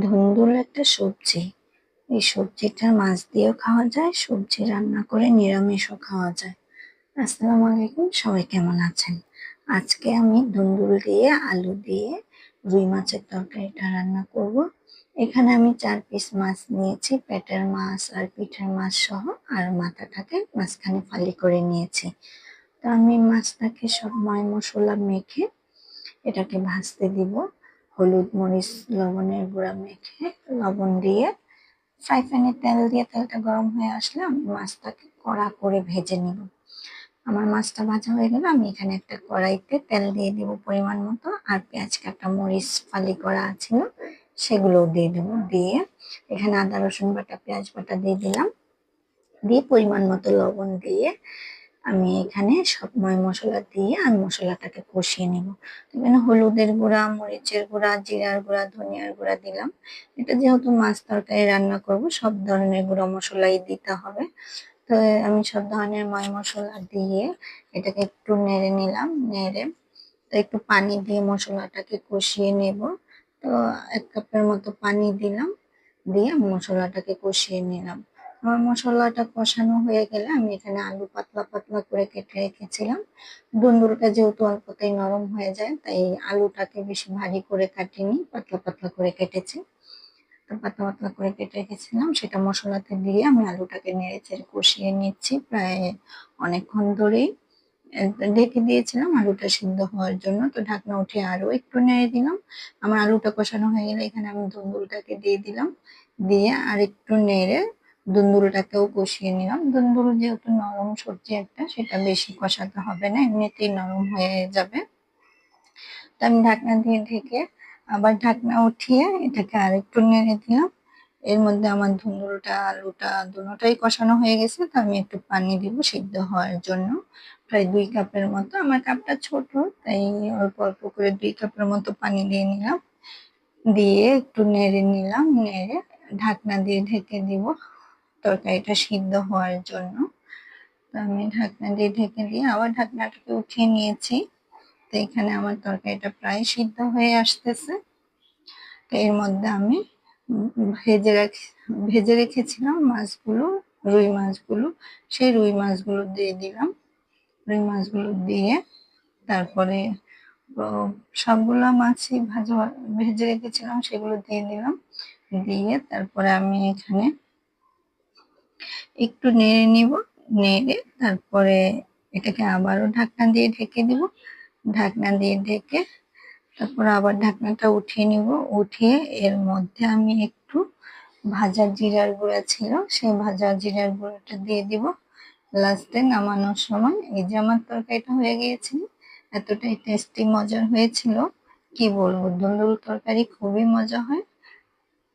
ধুন্দুল একটা সবজি। এই সবজিটা মাছ দিয়েও খাওয়া যায়, সবজি রান্না করে নিরামিষও খাওয়া যায়। আসসালামু আলাইকুম, সবাই কেমন আছেন? আজকে আমি ধুন্দুল দিয়ে, আলু দিয়ে রুই মাছের তরকারিটা রান্না করব। এখানে আমি চার পিস মাছ নিয়েছি, পেটের মাছ আর পিঠের মাছ সহ, আর মাথাটাকে মাঝখানে ফালি করে নিয়েছি। তো আমি মাছটাকে সব ময় মশলা মেখে এটাকে ভাজতে দিব। হলুদ মরিচ, লবণের গুঁড়া মেখে লবণ দিয়ে ফ্রাই প্যানে তেল দিয়ে তেলটা গরম হয়ে আসলে আমি মাছটাকে কড়া করে ভেজে নিব। আমার মাছটা ভাজা হয়ে গেলে আমি এখানে একটা কড়াইতে তেল দিয়ে দিব পরিমাণ মতো, আর পেঁয়াজ কাটা মরিচ, ফালি করা ছিল সেগুলোও দিয়ে দেব। দিয়ে এখানে আদা, রসুন বাটা, পেঁয়াজ বাটা দিয়ে দিলাম। দিয়ে পরিমাণ মতো লবণ দিয়ে আমি এখানে সব ময় মশলা দিয়ে আমি মশলাটাকে কষিয়ে নেব। এখানে হলুদের গুঁড়া, মরিচের গুঁড়া, জিরার গুঁড়া, ধনিয়ার গুঁড়া দিলাম। এটা যেহেতু মাছ তরকারি রান্না করব, সব ধরনের গুঁড়া মশলাই দিতে হবে। তো আমি সব ধরনের ময় মশলা দিয়ে এটাকে একটু নেড়ে নিলাম, নেড়ে তো একটু পানি দিয়ে মশলাটাকে কষিয়ে নেব। তো এক কাপের মতো পানি দিলাম, দিয়ে মশলাটাকে কষিয়ে নিলাম। আমার মশলাটা কষানো হয়ে গেলে আমি এখানে আলু পাতলা পাতলা করে কেটে রেখেছিলাম। দুন্দুলটা যেহেতু অল্পতেই নরম হয়ে যায়, তাই আলুটাকে বেশি ভারী করে কাটিনি, পাতলা পাতলা করে কেটেছি। তো পাতলা পাতলা করে কেটে রেখেছিলাম, সেটা মশলাতে দিয়ে আমি আলুটাকে নেড়ে চেড়ে কষিয়ে নিচ্ছি প্রায় অনেকক্ষণ ধরেই। ঢেকে দিয়েছিলাম আলুটা সিদ্ধ হওয়ার জন্য, তো ঢাকনা উঠে আরও একটু নেড়ে দিলাম। আমার আলুটা কষানো হয়ে গেলে এখানে আমি দুন্দুলটাকে দিয়ে দিলাম। দিয়ে আর একটু নেড়ে দুন্দুলটাকেও কষিয়ে নিলাম। দুন্দুল যেহেতু নরম সবজি একটা, সেটা বেশি কষাতে হবে না, এমনিতেই নরম হয়ে যাবে। তো আমি ঢাকনা দিয়ে ঢেকে আবার ঢাকনা উঠিয়ে এটাকে আরেকটু নেড়ে দিলাম। এর মধ্যে আমার ধুন্দুলটা আলুটা দুটোটাই কষানো হয়ে গেছে, তো আমি একটু পানি দিব সিদ্ধ হওয়ার জন্য। প্রায় দুই কাপের মতো। আমার কাপটা ছোট, তাই অল্প অল্প করে দুই কাপের মতো পানি দিয়ে নিলাম। দিয়ে একটু নেড়ে নিলাম, নেড়ে ঢাকনা দিয়ে ঢেকে দিব। তরকারিটা সিদ্ধ হওয়ার জন্য। তো আমি ঢাকনা দিয়ে ঢেকে দিয়ে আবার ঢাকনাটাকে উঠিয়ে নিয়েছি। তো এখানে আমার তরকারিটা প্রায় সিদ্ধ হয়ে আসতেছে। তো এর মধ্যে আমি ভেজে রাখি, ভেজে রেখেছিলাম মাছগুলো, রুই মাছগুলো। সেই রুই মাছগুলো দিয়ে দিলাম। রুই মাছগুলো দিয়ে তারপরে সবগুলো মাছই ভাজা, ভেজে রেখেছিলাম, সেগুলো দিয়ে দিলাম। দিয়ে তারপরে আমি এখানে একটু নেড়ে নিব, নেড়ে তারপরে এটাকে আবারও ঢাকনা দিয়ে ঢেকে দিব। ঢাকনা দিয়ে ঢেকে তারপর আবার ঢাকনাটা উঠিয়ে নিব। উঠিয়ে এর মধ্যে আমি একটু ভাজা জিরার গুঁড়া ছিল, সেই ভাজা জিরার গুঁড়োটা দিয়ে দিব। লাস্টে নামানোর সময় এই যে আমার তরকারিটা হয়ে গিয়েছে এতটাই টেস্টি মজার হয়েছিল। কি বলব, দুলদুল তরকারি খুবই মজা হয়।